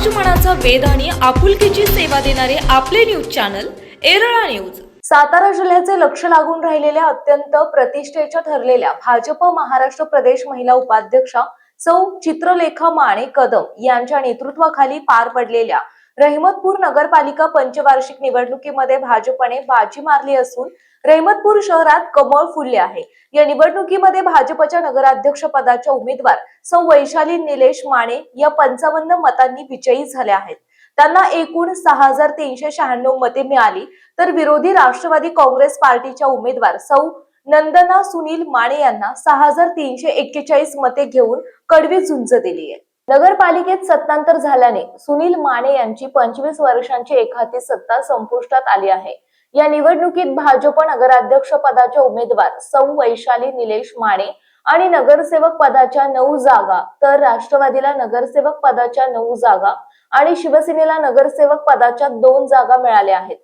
समाज मनाचा आणि आपुलकीची सेवा देणारे आपले न्यूज चॅनल एरळा न्यूज सातारा जिल्ह्याचे लक्ष लागून राहिलेल्या अत्यंत प्रतिष्ठेच्या ठरलेल्या भाजप महाराष्ट्र प्रदेश महिला उपाध्यक्षा सौ चित्रलेखा माणे कदम यांच्या नेतृत्वाखाली पार पडलेल्या रहिमतपूर नगरपालिका पंचवार्षिक निवडणुकीमध्ये भाजपने बाजी मारली असून रहिमतपूर शहरात कमळ फुलले आहे. या निवडणुकीमध्ये भाजपच्या नगराध्यक्ष पदाच्या उमेदवार सौ वैशाली निलेश माने या पंचावन्न मतांनी विजयी झाल्या आहेत. त्यांना एकूण सहा हजार तीनशे शहाण्णव मते मिळाली. तर विरोधी राष्ट्रवादी काँग्रेस पार्टीच्या उमेदवार सौ नंदना सुनील माने यांना सहा हजार तीनशे एक्केचाळीस मते घेऊन कडवी झुंज दिली आहे. नगरपालिकेत सत्तांतर झाल्याने सुनील माने यांची पंचवीस वर्षांची एखादी सत्ता संपुष्टात आली आहे. या निवडणुकीत भाजप नगराध्यक्ष पदाच्या उमेदवार सौ वैशाली निलेश माने आणि नगरसेवक पदाच्या नऊ जागा तर राष्ट्रवादीला नगरसेवक पदाच्या नऊ जागा आणि शिवसेनेला नगरसेवक पदाच्या दोन जागा मिळाल्या आहेत.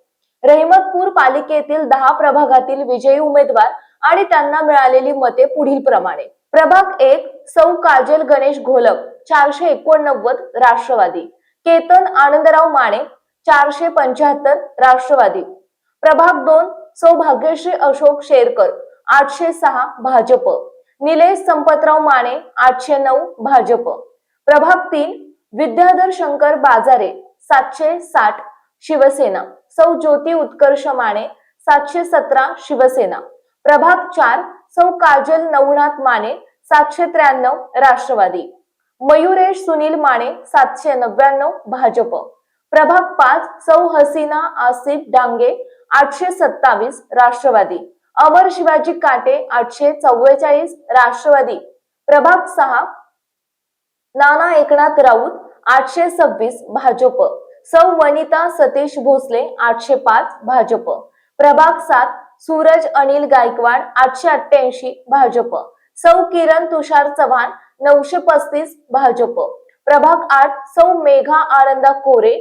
रहिमतपूर पालिकेतील दहा प्रभागातील विजयी उमेदवार आणि त्यांना मिळालेली मते पुढील प्रमाणे. प्रभाग एक सौ काजल गणेश घोलक चारशे एकोणनव्वद राष्ट्रवादी. केतन आनंदराव माने चारशे पंच्याहत्तर राष्ट्रवादी. प्रभाग दोन सौभाग्यश्री अशोक शेरकर आठशे सहा भाजप. निलेश संपतराव माने आठशे नऊ भाजप. प्रभाग तीन विद्याधर शंकर बाजारे सातशे साठ शिवसेना. सौ ज्योती उत्कर्ष माने सातशे सतरा शिवसेना. प्रभाग चार सौ काजल नवनाथ माने सातशे त्र्याण्णव राष्ट्रवादी. मयुरेश सुनील माने सातशे नव्याण्णव भाजप. प्रभाग पाच सौ हसीना आसिफ डांगे आठशे सत्तावीस राष्ट्रवादी. अमर शिवाजी काटे आठशे चव्वेचाळीस राष्ट्रवादी. प्रभाग सहा. नाना एकनाथ राऊत आठशे सव्वीस भाजप. सौ वनिता सतीश भोसले आठशे पाच भाजप. प्रभाग सात. सूरज अनिल गायकवाड आठशे अठ्ठ्याऐंशी भाजप. सौ किरण तुषार चव्हाण नऊशे पस्तीस भाजप. प्रभाग आठ. सौ मेघा आनंदा कोरे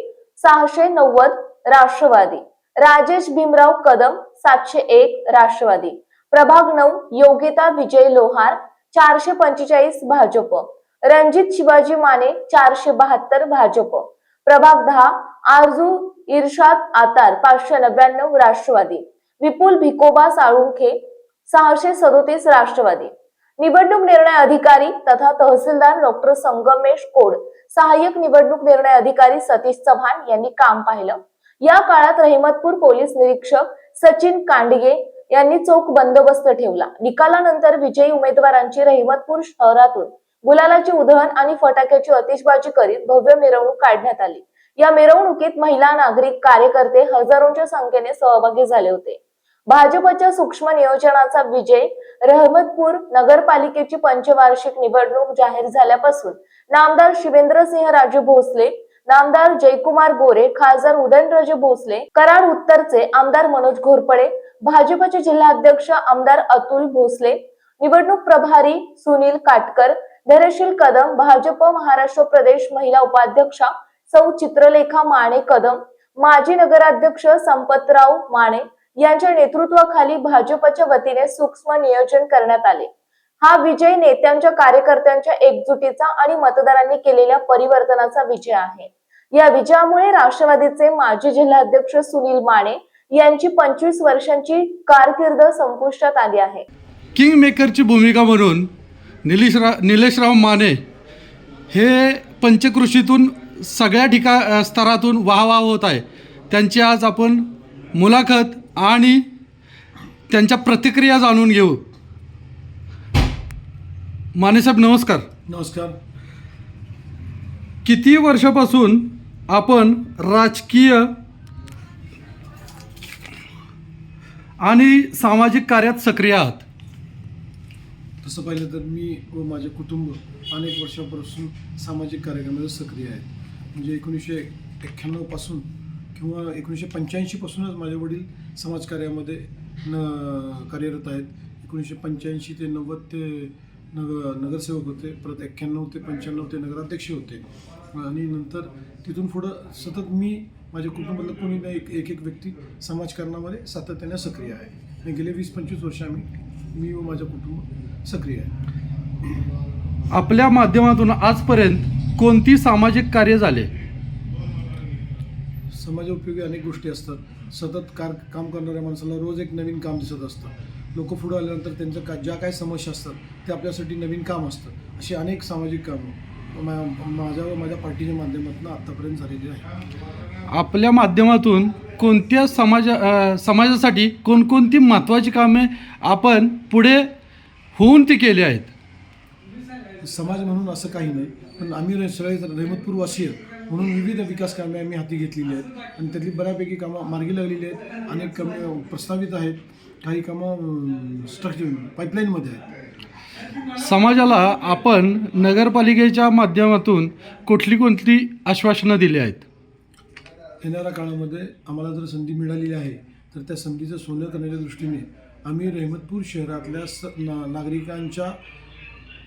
सहाशे नव्वद राष्ट्रवादी. राजेश भीमराव कदम सातशे एक राष्ट्रवादी. प्रभाग नऊ योगिता विजय लोहार चारशे पंचेचाळीस भाजप. रणजित शिवाजी माने चारशे बहात्तर भाजप. प्रभाग दहा आरजू इर्शाद आतार पाचशे नव्याण्णव राष्ट्रवादी. विपुल भिकोबा साळुंखे सहाशे सदोतीस राष्ट्रवादी. निवडणूक निर्णय अधिकारी तथा तहसीलदार डॉक्टर संगमेश कोड. सहाय्यक निवडणूक निर्णय अधिकारी सतीश चव्हाण यांनी काम पाहिलं. या काळात रहिमतपूर पोलीस निरीक्षक सचिन कांडगे यांनी चोख बंदोबस्त ठेवला. निकालानंतर विजयी उमेदवारांची रहिमतपूर शहरातून गुलालाची उधळण आणि फटाक्याची अतिशबाजी करीत भव्य मिरवणूक काढण्यात आली. या मिरवणुकीत महिला नागरिक कार्यकर्ते हजारोंच्या संख्येने सहभागी झाले होते. भाजपच्या सूक्ष्म नियोजनाचा विजय रहमतपूर नगरपालिकेची पंचवार्षिक निवडणूक जाहीर झाल्यापासून नामदार शिवेंद्रसिंह राजू भोसले नामदार जयकुमार गोरे खासदार उदयनराजे भोसले कराड उत्तरचे आमदार मनोज घोरपडे भाजपचे जिल्हाध्यक्ष आमदार अतुल भोसले निवडणूक प्रभारी सुनील काटकर धैर्यशील कदम भाजप महाराष्ट्र प्रदेश महिला उपाध्यक्षा सौ चित्रलेखा माने कदम माजी नगराध्यक्ष संपतराव माने यांच्या नेतृत्वाखाली भाजपच्या वतीने सूक्ष्म नियोजन करण्यात आले. हा विजय नेत्यांच्या कार्यकर्त्यांच्या एकजुटीचा आणि मतदारांनी केलेल्या परिवर्तनाचा विजय आहे. या विजयामुळे राष्ट्रवादीचे माजी जिल्हाध्यक्ष सुनील माने यांची पंचवीस वर्षांची कारकीर्द संपुष्टात आली आहे. किंग मेकरची भूमिका म्हणून निलेशरा निलेशराव माने हे पंचकृषीतून सगळ्या ठिका स्तरातून वाहवाह होत आहे. त्यांची आज आपण मुलाखत आणि त्यांच्या प्रतिक्रिया जाणून घेऊ. मानेसाहेब नमस्कार. नमस्कार. किती वर्षापासून आपण राजकीय आणि सामाजिक कार्यात सक्रिय आहात? तसं पाहिलं तर मी व माझे कुटुंब अनेक वर्षापासून सामाजिक कार्यक्रमामध्ये सक्रिय आहेत. म्हणजे एकोणीसशे एक्क्याण्णवपासून किंवा एकोणीसशे पंच्याऐंशीपासूनच माझे वडील समाजकार्यामध्ये न कार्यरत आहेत. एकोणीसशे पंच्याऐंशी ते नव्वद ते नग नगरसेवक होते परत एक्क्याण्णव ते पंच्याण्णव ते नगराध्यक्ष होते. आणि नंतर तिथून पुढं सतत मी माझ्या कुटुंबातलं कोणी ना एक एक एक व्यक्ती समाजकारणामध्ये सातत्याने सक्रिय आहे. आणि गेले वीस पंचवीस वर्ष आम्ही मी व माझं कुटुंब सक्रिय आहे. आपल्या माध्यमातून आजपर्यंत कोणती सामाजिक कार्य झाले? समाज उपयोगी अनेक गोष्टी असतात. सतत कार काम करणाऱ्या माणसाला रोज एक नवीन काम दिसत असतं. लोक पुढं आल्यानंतर त्यांचं का ज्या काही समस्या असतात ते आपल्यासाठी नवीन काम असतं. अशी अनेक सामाजिक कामं मा- माझ्या व माझ्या पार्टीच्या माध्यमातून आत्तापर्यंत झालेली आहे आपल्या माध्यमातून कोणत्या समाजा समाजासाठी कोणकोणती महत्त्वाची कामे आपण पुढे होऊन ती केली आहेत? समाज म्हणून असं काही नाही पण आम्ही सगळे रहमतपूरवासीय म्हणून विविध विकास कामे आम्ही हाती घेतलेली आहेत. आणि त्यातली बऱ्यापैकी कामं मार्गी लागलेली आहेत. अनेक कामे प्रस्तावित आहेत. काही कामं स्ट्रक्चर पाईपलाईनमध्ये आहेत. समाजाला आपण नगरपालिकेच्या माध्यमातून कुठली कोणती आश्वासनं दिली आहेत? येणाऱ्या काळामध्ये आम्हाला जर संधी मिळालेली आहे तर त्या संधीचं सोनं करण्याच्या दृष्टीने आम्ही रहमतपूर शहरातल्या स ना नागरिकांच्या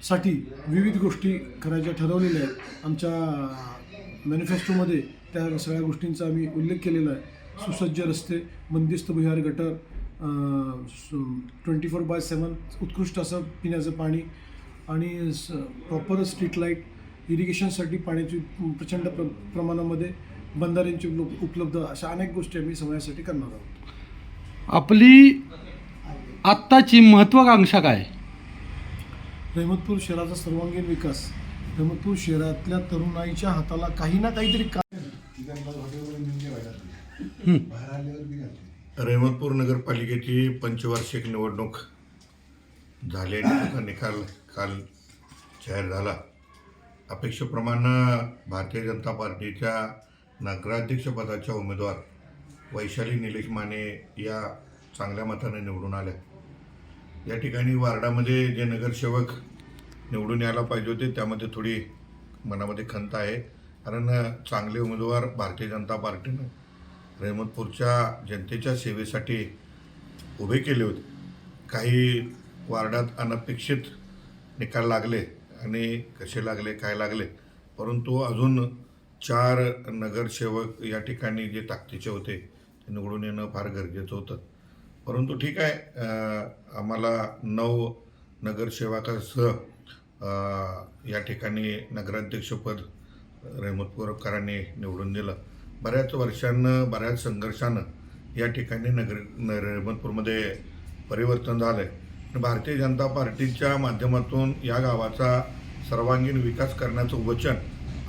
साठी विविध गोष्टी करायच्या ठरवलेल्या आहेत. आमच्या मॅनिफेस्टोमध्ये त्या सगळ्या गोष्टींचा आम्ही उल्लेख केलेला आहे. सुसज्ज रस्ते बंदिस्त भुयार gutter twenty four by seven उत्कृष्ट असं पिण्याचं पाणी आणि प्रॉपर स्ट्रीट लाइट इरिगेशनसाठी पाण्याची प्रचंड प्र प्रमाणामध्ये बंधाऱ्यांची उपलब्ध उपलब्ध अशा अनेक गोष्टी आम्ही समाजासाठी करणार आहोत. आपली आत्ताची महत्त्वाकांक्षा काय? रहमतपूर शहराचा सर्वांगीण विकास रहमतपूर शहरातल्या तरुणाईच्या हाताला काही ना काहीतरी का रहिमतपूर नगरपालिकेची पंचवार्षिक निवडणूक झाली आणि त्याचा निकाल काल जाहीर झाला. अपेक्षेप्रमाणे भारतीय जनता पार्टीच्या नगराध्यक्षपदाच्या उमेदवार वैशाली निलेश माने या चांगल्या मताने निवडून आल्या. या ठिकाणी वार्डामध्ये जे नगरसेवक निवडून यायला पाहिजे होते त्यामध्ये थोडी मनामध्ये खंत आहे. कारण चांगले उमेदवार भारतीय जनता पार्टीनं रेहमतपूरच्या जनतेच्या सेवेसाठी उभे केले होते. काही वार्डात अनपेक्षित निकाल लागले आणि कसे लागले काय लागले परंतु अजून चार नगरसेवक या ठिकाणी जे ताकदीचे होते ते निवडून येणं फार गरजेचं होतं. परंतु ठीक आहे आम्हाला नऊ नगरसेवकासह या ठिकाणी नगराध्यक्षपद रेहमतपूरकरांनी निवडून दिलं. बऱ्याच वर्षांनं बऱ्याच संघर्षानं या ठिकाणी नगर न रहमतपूरमध्ये परिवर्तन झालं आहे भारतीय जनता पार्टीच्या माध्यमातून या गावाचा सर्वांगीण विकास करण्याचं वचन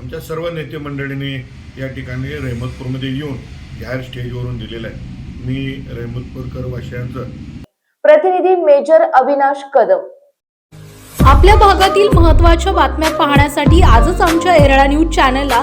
आमच्या सर्व नेते मंडळींनी या ठिकाणी रहमतपूरमध्ये येऊन जाहीर स्टेजवरून दिलेलं आहे. मी रहमतपूरकर वासियांचं प्रतिनिधी मेजर अविनाश कदम. आपल्या भागातील महत्त्वाच्या बातम्या पाहण्यासाठी आजच आमच्या एरळा न्यूज चॅनलला